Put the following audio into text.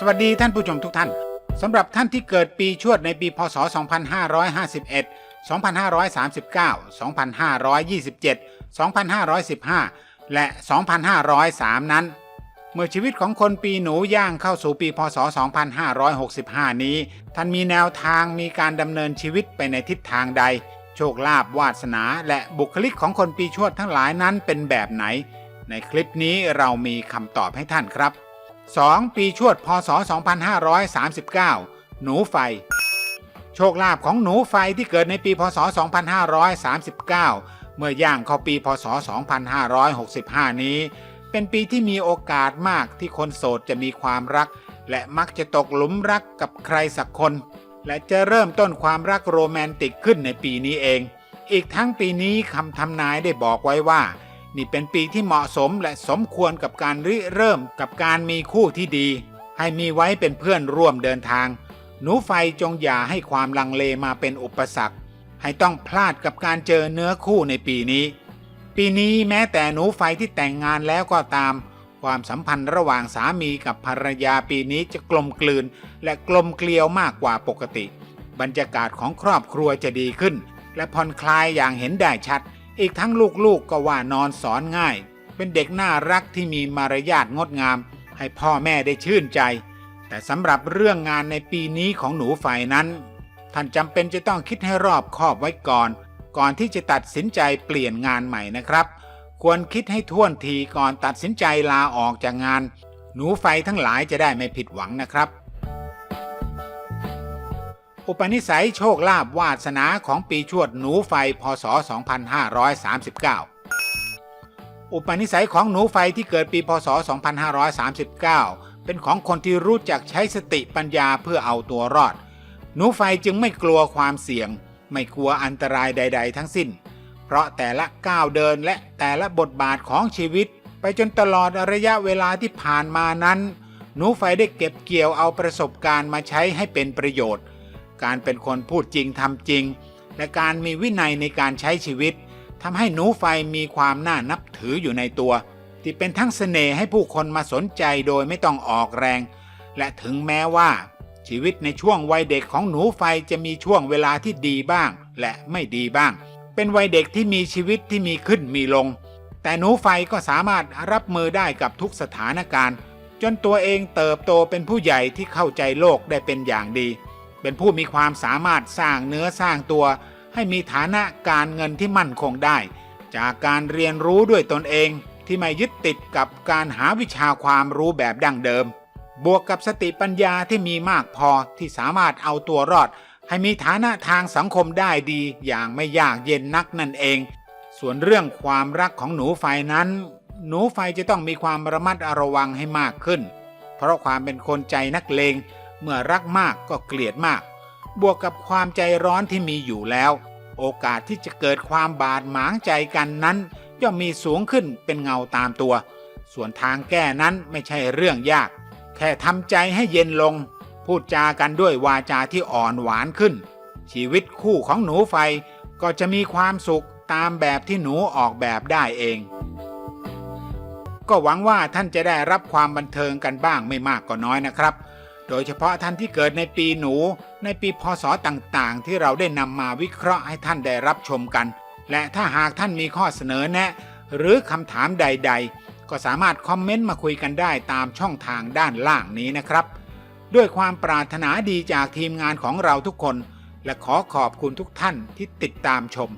สวัสดีท่านผู้ชมทุกท่านสำหรับท่านที่เกิดปีชวดในปีพศ 2551 2539 2527 2515 และ 2503 นั้น เมื่อชีวิตของคนปีหนูย่างเข้าสู่ปีพศ 2565 นี้ ท่านมีแนวทางมีการดำเนินชีวิตไปในทิศทางใด โชคลาภวาสนา และบุคลิกของคนปีชวดทั้งหลายนั้นเป็นแบบไหน ในคลิปนี้เรามีคำตอบให้ท่านครับ 2. ปีชวดพศ 2539 หนูไฟ โชคลาภของหนูไฟที่เกิดในปีพศ 2539 เมื่อย่างเข้าปีพศ 2565 นี้ เป็นปีที่มีโอกาสมากที่คนโสดจะมีความรัก และมักจะตกหลุมรักกับใครสักคน และจะเริ่มต้นความรักโรแมนติกขึ้นในปีนี้เอง อีกทั้งปีนี้คำทำนายได้บอกไว้ว่า นี่เป็นปีที่เหมาะสมและสมควรกับการริเริ่มกับการมีคู่ที่ดี ให้มีไว้เป็นเพื่อนร่วมเดินทาง หนูไฟจงอย่าให้ความลังเลมาเป็นอุปสรรค ให้ต้องพลาดกับการเจอเนื้อคู่ในปีนี้ ปีนี้แม้แต่หนูไฟที่แต่งงานแล้วก็ตาม ความสัมพันธ์ระหว่างสามีกับภรรยาปีนี้จะกลมกลืน และกลมเกลียวมากกว่าปกติ บรรยากาศของครอบครัวจะดีขึ้น และผ่อนคลายอย่างเห็นได้ชัด อีกทั้งลูกๆก็ว่านอนสอนง่าย เป็นเด็กน่ารักที่มีมารยาทงดงาม ให้พ่อแม่ได้ชื่นใจ แต่สำหรับเรื่องงานในปีนี้ของหนูไฟนั้น ท่านจำเป็นจะต้องคิดให้รอบคอบไว้ก่อน ก่อนที่จะตัดสินใจเปลี่ยนงานใหม่นะครับ ควรคิดให้ท่วนทีก่อนตัดสินใจลาออกจากงาน หนูไฟทั้งหลายจะได้ไม่ผิดหวังนะครับ อุปนิสัยโชคลาภวาสนาของปีชวดหนูไฟพศ 2539 อุปนิสัยของหนูไฟที่เกิดปีพศ 2539 เป็นของคนที่รู้จักใช้สติปัญญาเพื่อเอาตัวรอด หนูไฟจึงไม่กลัวความเสี่ยง ไม่กลัวอันตรายใด ๆ ทั้งสิ้น เพราะแต่ละก้าวเดินและแต่ละบทบาทของชีวิต ไปจนตลอดระยะเวลาที่ผ่านมานั้น หนูไฟได้เก็บเกี่ยวเอาประสบการณ์มาใช้ให้เป็นประโยชน์ การเป็นคนพูดจริงทำจริง และการมีวินัยในการใช้ชีวิตทำให้หนูไฟมีความน่านับถืออยู่ในตัว ที่เป็นทั้งเสน่ห์ให้ผู้คนมาสนใจโดยไม่ต้องออกแรง และถึงแม้ว่า ชีวิตในช่วงวัยเด็กของหนูไฟจะมีช่วงเวลาที่ดีบ้าง และไม่ดีบ้าง เป็นวัยเด็กที่มีชีวิตที่มีขึ้นมีลง แต่หนูไฟก็สามารถรับมือได้กับทุกสถานการณ์ จนตัวเองเติบโตเป็นผู้ใหญ่ที่เข้าใจโลกได้เป็นอย่างดี เป็นผู้มีความสามารถสร้างเนื้อสร้างตัว ให้มีฐานะการเงินที่มั่นคงได้ จากการเรียนรู้ด้วยตนเองที่ไม่ยึดติดกับการหาวิชาความรู้แบบดั้งเดิม บวกกับสติปัญญาที่มีมากพอที่สามารถเอาตัวรอด ให้มีฐานะทางสังคมได้ดีอย่างไม่ยากเย็นนักนั่นเอง ส่วนเรื่องความรักของหนูไฟนั้น หนูไฟจะต้องมีความระมัดระวังให้มากขึ้น เพราะความเป็นคนใจนักเลง เมื่อรักมากก็เกลียดมาก บวกกับความใจร้อนที่มีอยู่แล้ว โอกาสที่จะเกิดความบาดหมางใจกันนั้นย่อมมีสูงขึ้นเป็นเงาตามตัว ส่วนทางแก้นั้นไม่ใช่เรื่องยาก แค่ทำใจให้เย็นลง พูดจากันด้วยวาจาที่อ่อนหวานขึ้น ชีวิตคู่ของหนูไฟก็จะมีความสุขตามแบบที่หนูออกแบบได้เอง ก็หวังว่าท่านจะได้รับความบันเทิงกันบ้างไม่มากก็น้อยนะครับ โดยเฉพาะท่านที่เกิดในปีหนู ในปีพศต่างๆ ที่เราได้นำมาวิเคราะห์ให้ท่านได้รับชมกัน และถ้าหากท่านมีข้อเสนอแนะ หรือคำถามใด ๆ ก็สามารถคอมเมนต์มาคุยกันได้ตามช่องทางด้านล่างนี้นะครับ ด้วยความปรารถนาดีจากทีมงานของเราทุกคน และขอขอบคุณทุกท่านที่ติดตามชม